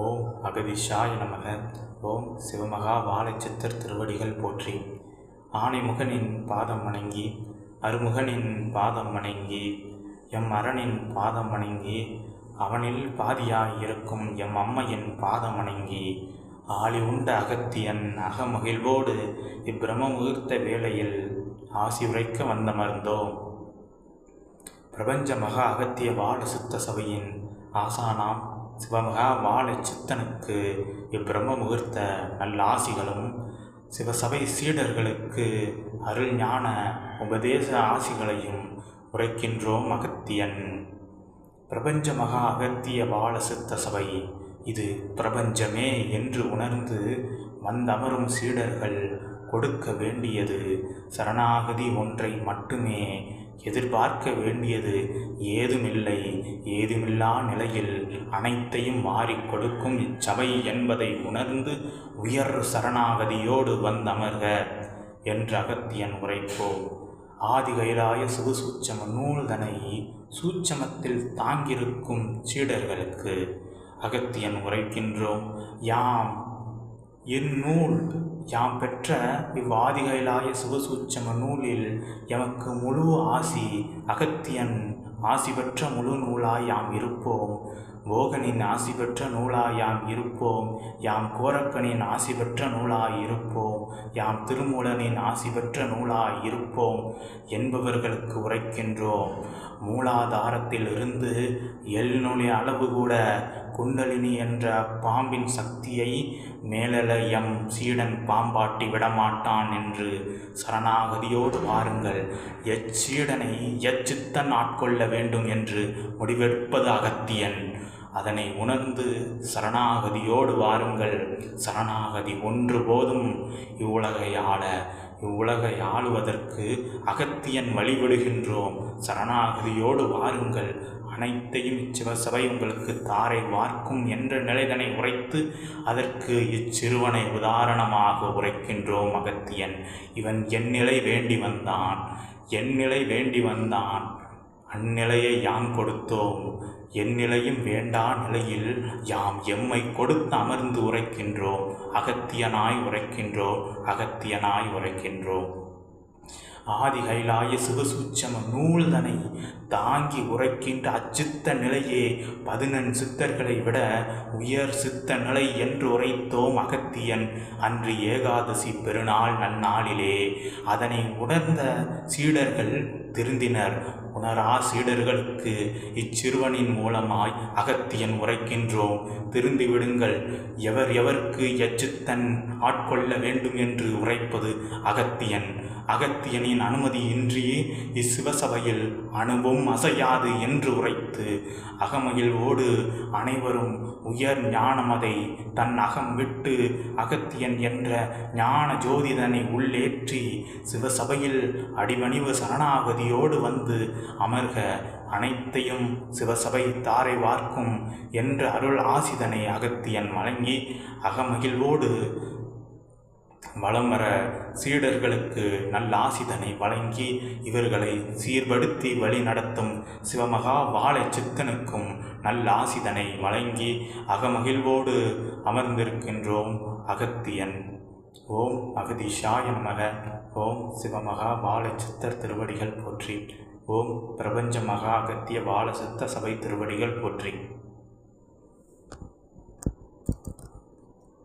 ஓம் அகதிஷாய நமக. ஓம் சிவமகா வாழைச்சித்தர் திருவடிகள் போற்றி. ஆனைமுகனின் பாதம் வணங்கி அருமுகனின் பாதம் வணங்கி எம் அரணின் பாதம் வணங்கி அவனில் பாதியாய் இருக்கும் எம் அம்மையின் பாதம் வணங்கி ஆளி உண்ட அகத்தியன் அகமகிழ்வோடு இப்பிரம முகூர்த்த வேளையில் ஆசி உரைக்க வந்தமர்ந்தோம். பிரபஞ்ச மகா அகத்திய வாழ சுத்த சபையின் ஆசானாம் சிவமகா வாழை சித்தனுக்கு இப்பிரம்ம முகூர்த்த நல்ல ஆசிகளும் சிவசபை சீடர்களுக்கு அருள் ஞான உபதேச ஆசிகளையும் உரைக்கின்றோம் அகத்தியன். பிரபஞ்ச மகா அகத்திய வாழ சித்த சபை. இது பிரபஞ்சமே என்று உணர்ந்து வந்தமரும் சீடர்கள் கொடுக்க வேண்டியது சரணாகதி ஒன்றை மட்டுமே எதிர்பார்க்க வேண்டியது ஏதுமில்லை. ஏதுமில்லா நிலையில் அனைத்தையும் மாறிக் கொடுக்கும் இச்சபை என்பதை உணர்ந்து உயர் சரணாகதியோடு வந்தமர்க என்று அகத்தியன் உரைப்போம் ஆதி கைலாய சுகசூச்சம நூல்தனை சூட்சமத்தில் தாங்கியிருக்கும் சீடர்களுக்கு அகத்தியன் உரைக்கின்றோம். யாம் இந்நூல் யாம் பெற்ற இவ்வாதிகையிலாய சுகசூச்சம நூலில் எமக்கு முழு ஆசி அகத்தியன் ஆசி பெற்ற முழு நூலாய் யாம் இருப்போம். போகனின் ஆசி பெற்ற நூலாய் யாம் இருப்போம். யாம் கோரக்கனின் ஆசி பெற்ற நூலாய் இருப்போம். யாம் திருமூலனின் ஆசி பெற்ற நூலாய் இருப்போம். என்பவர்களுக்கு உரைக்கின்றோம். மூலாதாரத்தில் இருந்து அளவு கூட குண்டலினி என்ற பாம்பின் சக்தியை மேலல எம் சீடன் பாம்பாட்டி விடமாட்டான் என்று சரணாகதியோடு வாருங்கள். எச்சீடனை எச்சித்தன் ஆட்கொள்ள வேண்டும் என்று முடிவெடுப்பது அகத்தியன். அதனை உணர்ந்து சரணாகதியோடு வாருங்கள். சரணாகதி ஒன்று போதும். இவ்வுலகை ஆள இவ்வுலகை ஆளுவதற்கு அகத்தியன் வழிபடுகின்றோம் சரணாகதியோடு வாருங்கள். அனைத்தையும் இச்சிவசபை உங்களுக்கு தாரை வார்க்கும் என்ற நிலைதனை உரைத்து அதற்கு இச்சிறுவனை உதாரணமாக உரைக்கின்றோம் அகத்தியன். இவன் என் நிலை வேண்டி வந்தான். என் நிலை வேண்டி வந்தான். அந்நிலையை யாம் கொடுத்தோம். என் நிலையும் வேண்டா நிலையில் யாம் எம்மை கொடுத்து அமர்ந்து உரைக்கின்றோம். அகத்தியனாய் உரைக்கின்றோம். அகத்தியனாய் உரைக்கின்றோம். ஆதி கைலாய சிவசூச்சம நூல்தனை தாங்கி உரைக்கின்ற அச்சித்த நிலையே பதினெண் சித்தர்களை விட உயர் சித்த நிலை என்று உரைத்தோம் அகத்தியன் அன்று ஏகாதசி பெருநாள் நன்னாளிலே. அதனை உணர்ந்த சீடர்கள் திருந்தினர். உணரா சீடர்களுக்கு இச்சிறுவனின் மூலமாய் அகத்தியன் உரைக்கின்றோம். திருந்து விடுங்கள். எவர் எவருக்கு எச்சித்தன் ஆட்கொள்ள வேண்டும் என்று உரைப்பது அகத்தியன். அகத்தியனின் அனுமதியின்றி இச்சிவசபையில் அணுவும் அசையாது என்று உரைத்து அகமகிழ்வோடு அனைவரும் உயர் ஞானமதை தன் அகம் விட்டு அகத்தியன் என்ற ஞான ஜோதிதனை உள்ளேற்றி சிவசபையில் அடிமணிவு சரணாகதியோடு வந்து அமர்க அனைத்தையும் சிவசபை தாரை வார்க்கும் என்ற அருள் ஆசிதனை அகத்தியன் வழங்கி அகமகிழ்வோடு வளம் வர சீடர்களுக்கு நல்ல ஆசிதனை வழங்கி இவர்களை சீர்படுத்தி வழி நடத்தும் சிவமகா வாழை சித்தனுக்கும் நல்ல ஆசிதனை வழங்கி அகமகிழ்வோடு அமர்ந்திருக்கின்றோம் அகத்தியன் ஓம் அகதிஷாய நமக. ஓம் சிவமகா வாழை சித்தர் திருவடிகள் போற்றி. ஓம் பிரபஞ்ச மகா அகத்திய வாழ சித்த சபை திருவடிகள் போற்றி.